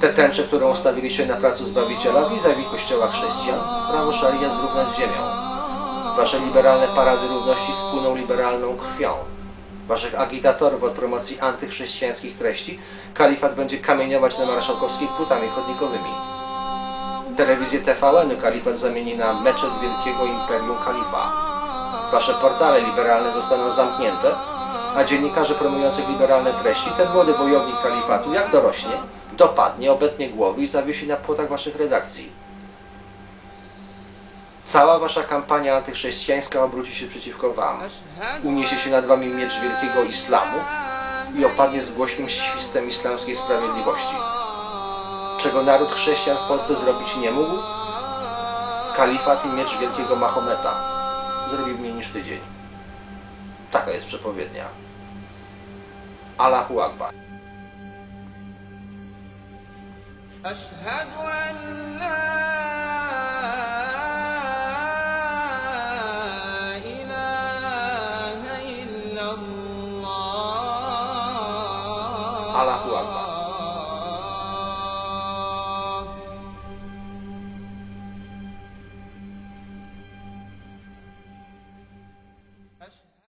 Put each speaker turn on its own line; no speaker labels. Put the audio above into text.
Te tęcze, którą ustawiliście na placu Zbawiciela vis-a-vis kościoła chrześcijan, prawo szaria zrówna z ziemią. Wasze liberalne parady równości spłyną liberalną krwią. Waszych agitatorów od promocji antychrześcijańskich treści kalifat będzie kamieniować na marszałkowskiej płótami chodnikowymi. Telewizję TVN-u kalifat zamieni na meczet wielkiego imperium kalifa. Wasze portale liberalne zostaną zamknięte, a dziennikarze promujących liberalne treści, ten młody wojownik kalifatu, jak dorośnie, dopadnie, obetnie głowy i zawiesi na płotach waszych redakcji. Cała wasza kampania antychrześcijańska obróci się przeciwko wam. Uniesie się nad wami miecz wielkiego islamu i opadnie z głośnym świstem islamskiej sprawiedliwości. Czego naród chrześcijan w Polsce zrobić nie mógł? Kalifat i miecz wielkiego Mahometa zrobił mniej niż tydzień. Taka jest przepowiednia. Allahu Akbar.
أشهد أن لا إله إلا الله
Allahu Akbar.